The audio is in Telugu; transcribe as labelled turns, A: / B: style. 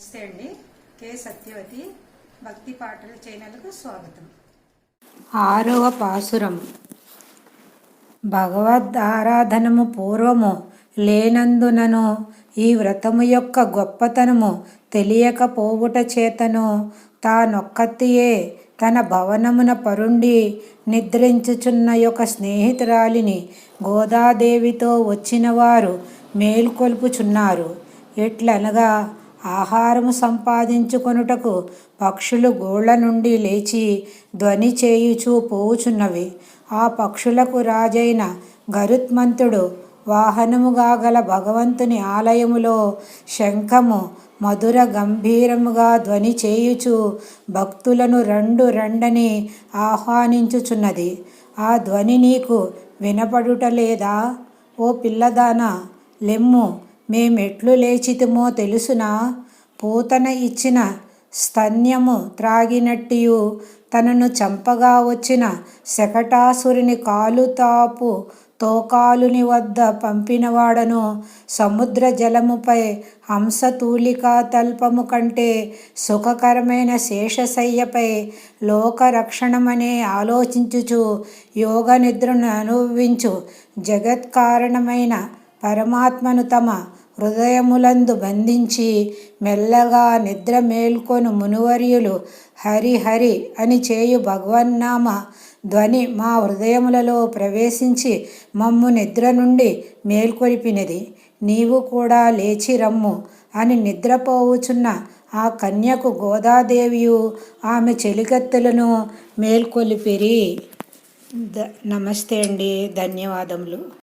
A: నమస్తే అండి. కే సత్యవతి భక్తి పాటల ఛానల్కు స్వాగతం.
B: ఆరవ పాసురం. భగవద్ ఆరాధనము పూర్వము లేనందునను ఈ వ్రతము యొక్క గొప్పతనము తెలియకపోవుట చేతను తానొక్కతియే తన భవనమున పరుండి నిద్రించుచున్న యొక్క స్నేహితురాలిని గోదాదేవితో వచ్చిన వారు మేల్కొల్పుచున్నారు. ఎట్లనగా ఆహారము సంపాదించుకొనుటకు పక్షులు గోళ్ళ నుండి లేచి ధ్వని చేయుచూ పోవుచున్నవి. ఆ పక్షులకు రాజైన గరుత్మంతుడు వాహనముగా గల భగవంతుని ఆలయములో శంఖము మధుర గంభీరముగా ధ్వని చేయుచు భక్తులను రెండు రెండని ఆహ్వానించుచున్నది. ఆ ధ్వని నీకు వినపడుటలేదా ఓ పిల్లదానా లెమ్ము మేమెట్లు లేచితిమో తెలుసునా? పూతన ఇచ్చిన స్తన్యము త్రాగినట్టియు తనను చంపగా వచ్చిన శకటాసురుని కాలుతాపు తోకాలుని వద్ద పంపినవాడను సముద్ర జలముపై హంసతూలిక తల్పము కంటే సుఖకరమైన శేషశయ్యపై లోకరక్షణమనే ఆలోచించుచు యోగ నిద్రను అనుభవించు జగత్కారణమైన పరమాత్మను తమ హృదయములందు బంధించి మెల్లగా నిద్ర మేల్కొను మునువర్యులు హరి హరి అని చేయు భగవన్నామ ధ్వని మా హృదయములలో ప్రవేశించి మమ్ము నిద్ర నుండి మేల్కొలిపినది నీవు కూడా లేచి రమ్ము అని నిద్రపోవుచున్న ఆ కన్యకు గోదాదేవియు ఆమె చెలికత్తెలను మేల్కొలిపిరి. ద నమస్తే అండి. ధన్యవాదములు.